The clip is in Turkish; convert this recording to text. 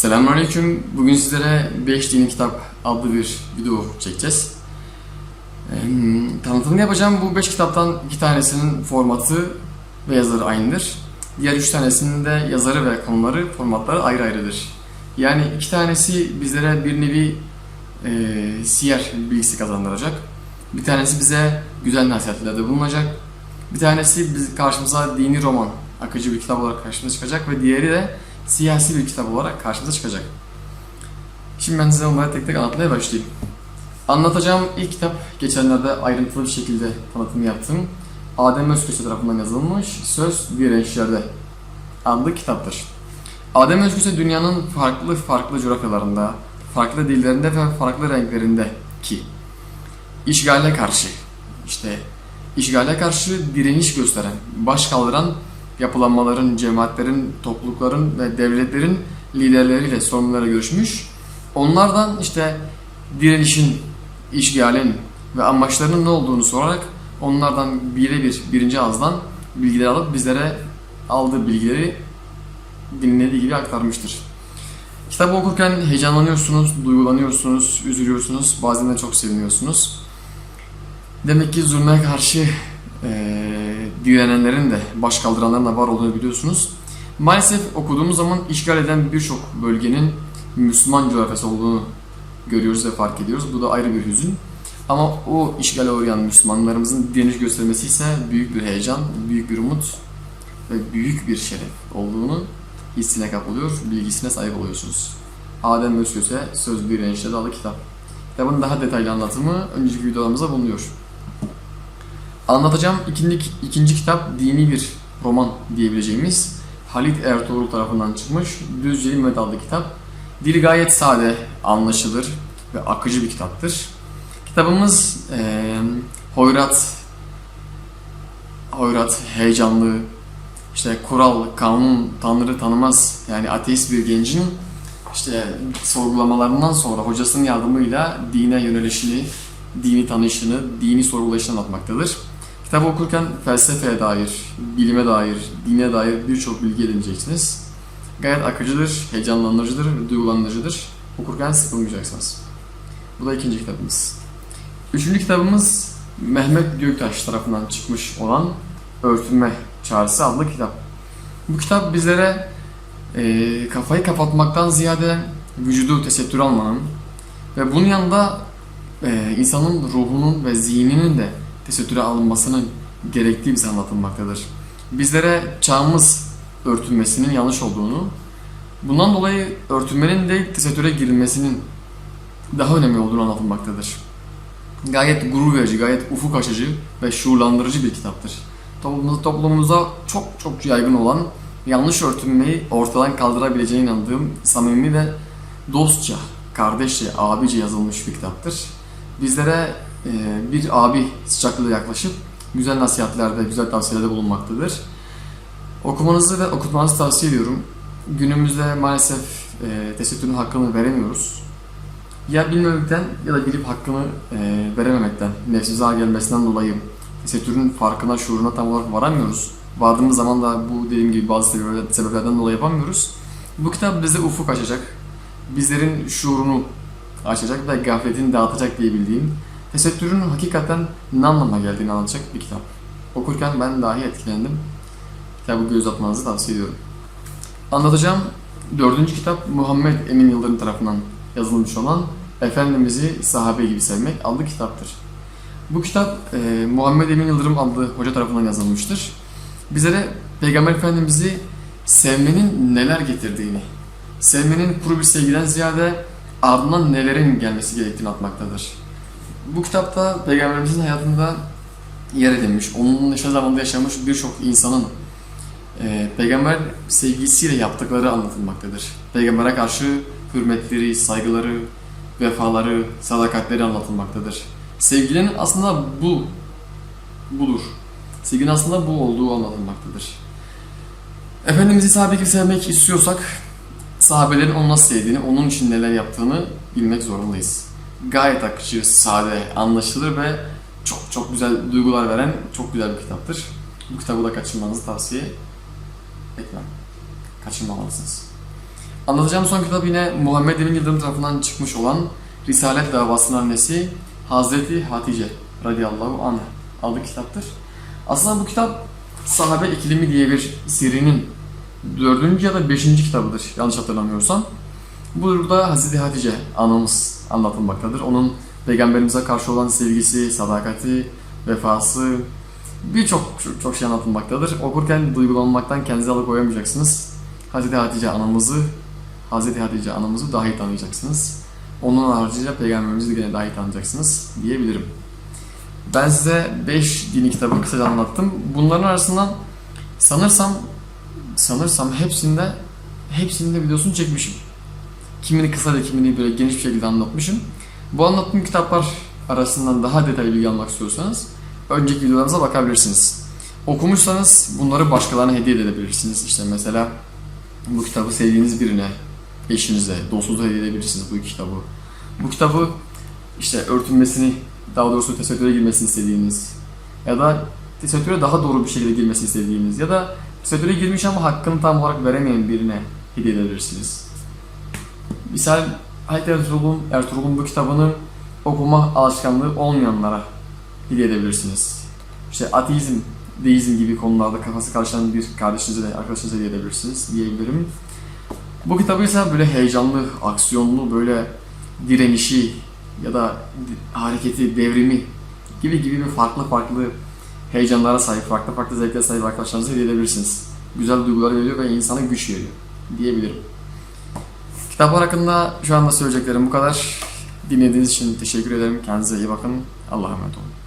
Selamünaleyküm. Bugün sizlere 5 dini kitap adlı bir video çekeceğiz. Ee, tanıtımını yapacağım. Bu 5 kitaptan 2 tanesinin formatı ve yazarı aynıdır. Diğer 3 tanesinin de yazarı ve konuları, formatları ayrı ayrıdır. Yani iki tanesi bizlere bir nevi e, siyer bilgisi kazandıracak. Bir tanesi bize güzel nasihatlerde bulunacak. Bir tanesi biz karşımıza dini roman, akıcı bir kitap olarak karşımıza çıkacak ve diğeri de siyasi bir kitap olarak karşımıza çıkacak. Şimdi ben size onları tek tek anlatmaya başlayayım. Anlatacağım ilk kitap geçenlerde ayrıntılı bir şekilde tanıtım yaptığım Adem Özköse tarafından yazılmış Söz Direnişlerde adlı kitaptır. Adem Özköse dünyanın farklı farklı coğrafyalarında, farklı dillerinde ve farklı renklerinde ki işgale karşı işte işgale karşı direniş gösteren, baş kaldıran yapılanmaların, cemaatlerin, toplulukların ve devletlerin liderleriyle sorunlara görüşmüş. Onlardan işte direnişin, işgalin ve amaçlarının ne olduğunu sorarak onlardan birebir birinci ağızdan bilgiler alıp bizlere aldığı bilgileri dinlediği gibi aktarmıştır. Kitabı okurken heyecanlanıyorsunuz, duygulanıyorsunuz, üzülüyorsunuz, bazen de çok seviniyorsunuz. Demek ki zulme karşı eee direnenlerin de, baş kaldıranların da var olduğunu biliyorsunuz. Maalesef okuduğumuz zaman işgal eden birçok bölgenin Müslüman coğrafyası olduğunu görüyoruz ve fark ediyoruz. Bu da ayrı bir hüzün. Ama o işgale uğrayan Müslümanlarımızın direniş göstermesi ise büyük bir heyecan, büyük bir umut ve büyük bir şeref olduğunu hissine kapılıyor, bilgisine sahip oluyorsunuz. Adem Özköse Söz Direniş'te adlı kitap. Kitabın daha detaylı anlatımı önceki videolarımızda bulunuyor. Anlatacağım ikinci, ikinci kitap dini bir roman diyebileceğimiz Halit Ertuğrul tarafından çıkmış Düzceli Mehmet kitap. Dili gayet sade, anlaşılır ve akıcı bir kitaptır. Kitabımız eee hoyrat, hoyrat, heyecanlı, işte kural, kanun, tanrı tanımaz yani ateist bir gencin işte sorgulamalarından sonra hocasının yardımıyla dine yönelişini, dini tanışını, dini sorgulayışını anlatmaktadır. Kitabı okurken felsefeye dair, bilime dair, dine dair birçok bilgi edineceksiniz. Gayet akıcıdır, heyecanlandırıcıdır ve duygulandırıcıdır. Okurken sıkılmayacaksınız. Bu da ikinci kitabımız. Üçüncü kitabımız Mehmet Göktaş tarafından çıkmış olan Örtünme Çağrısı adlı kitap. Bu kitap bizlere e, kafayı kapatmaktan ziyade vücudu tesettür almanın ve bunun yanında e, insanın ruhunun ve zihninin de tesettüre alınmasının gerektiği bize anlatılmaktadır. Bizlere çağımız örtülmesinin yanlış olduğunu, bundan dolayı örtülmenin de tesettüre girilmesinin daha önemli olduğunu anlatılmaktadır. Gayet gurur verici, gayet ufuk açıcı ve şuurlandırıcı bir kitaptır. Toplumumuzda, toplumumuza çok çok yaygın olan yanlış örtünmeyi ortadan kaldırabileceğine inandığım samimi ve dostça, kardeşçe, abice yazılmış bir kitaptır. Bizlere bir abi sıcaklığı yaklaşıp güzel nasihatlerde, güzel tavsiyelerde bulunmaktadır. Okumanızı ve okutmanızı tavsiye ediyorum. Günümüzde maalesef e, tesettürün hakkını veremiyoruz. Ya bilmemekten ya da bilip hakkını e, verememekten, nefsimize gelmesinden dolayı tesettürün farkına, şuuruna tam olarak varamıyoruz. Vardığımız zaman da bu dediğim gibi bazı sebeplerden dolayı yapamıyoruz. Bu kitap bize ufuk açacak, bizlerin şuurunu açacak ve gafletini dağıtacak diye bildiğim, tesettürün hakikaten ne anlama geldiğini anlatacak bir kitap. Okurken ben dahi etkilendim. Kitabı göz atmanızı tavsiye ediyorum. Anlatacağım dördüncü kitap Muhammed Emin Yıldırım tarafından yazılmış olan Efendimiz'i sahabe gibi sevmek adlı kitaptır. Bu kitap e, Muhammed Emin Yıldırım adlı hoca tarafından yazılmıştır. Bizlere Peygamber Efendimiz'i sevmenin neler getirdiğini, sevmenin kuru bir sevgiden ziyade ardından nelerin gelmesi gerektiğini atmaktadır. Bu kitapta Peygamberimizin hayatında yer edinmiş, onun yaşadığı zamanda yaşamış birçok insanın e, peygamber sevgisiyle yaptıkları anlatılmaktadır. Peygambere karşı hürmetleri, saygıları, vefaları, sadakatleri anlatılmaktadır. Sevginin aslında bu budur. Sevginin aslında bu olduğu anlatılmaktadır. Efendimiz'i sahabe gibi sevmek istiyorsak sahabelerin onu nasıl sevdiğini, onun için neler yaptığını bilmek zorundayız. Gayet akıcı, sade, anlaşılır ve çok çok güzel duygular veren çok güzel bir kitaptır. Bu kitabı da kaçırmanızı tavsiye etmem. Kaçırmamalısınız. Anlatacağım son kitap yine Muhammed Emin Yıldırım tarafından çıkmış olan Risalet davasının annesi Hazreti Hatice radıyallahu anh adlı kitaptır. Aslında bu kitap Sahabe İkilimi diye bir serinin dördüncü ya da beşinci kitabıdır yanlış hatırlamıyorsam. Burada Hazreti Hatice anamız anlatılmaktadır. Onun peygamberimize karşı olan sevgisi, sadakati, vefası birçok çok, şey anlatılmaktadır. Okurken duygulanmaktan kendinizi alıkoyamayacaksınız. Hazreti Hatice anamızı Hazreti Hatice anamızı daha iyi tanıyacaksınız. Onun haricinde peygamberimizi gene daha iyi tanıyacaksınız diyebilirim. Ben size 5 dini kitabı kısaca anlattım. Bunların arasından sanırsam sanırsam hepsinde hepsinde videosunu çekmişim. Kimini kısaca kimini böyle geniş bir şekilde anlatmışım. Bu anlattığım kitaplar arasından daha detaylı bilgi almak istiyorsanız önceki videolarımıza bakabilirsiniz. Okumuşsanız bunları başkalarına hediye edebilirsiniz. İşte mesela bu kitabı sevdiğiniz birine, eşinize, dostunuza hediye edebilirsiniz bu kitabı. Bu kitabı işte örtünmesini, daha doğrusu tesettüre girmesini istediğiniz ya da tesettüre daha doğru bir şekilde girmesini istediğiniz ya da tesettüre girmiş ama hakkını tam olarak veremeyen birine hediye edebilirsiniz. Misal Hayat Ertuğrul'un, Ertuğrul'un bu kitabını okuma alışkanlığı olmayanlara hediye edebilirsiniz. İşte ateizm, deizm gibi konularda kafası karışan bir kardeşinize de arkadaşınıza hediye edebilirsiniz diyebilirim. Bu kitabı ise böyle heyecanlı, aksiyonlu, böyle direnişi ya da hareketi, devrimi gibi gibi bir farklı farklı heyecanlara sahip, farklı farklı zevklere sahip arkadaşlarınıza hediye edebilirsiniz. Güzel duygular veriyor ve insana güç veriyor diyebilirim. Kitaplar hakkında şu anda söyleyeceklerim bu kadar. Dinlediğiniz için teşekkür ederim. Kendinize iyi bakın. Allah'a emanet olun.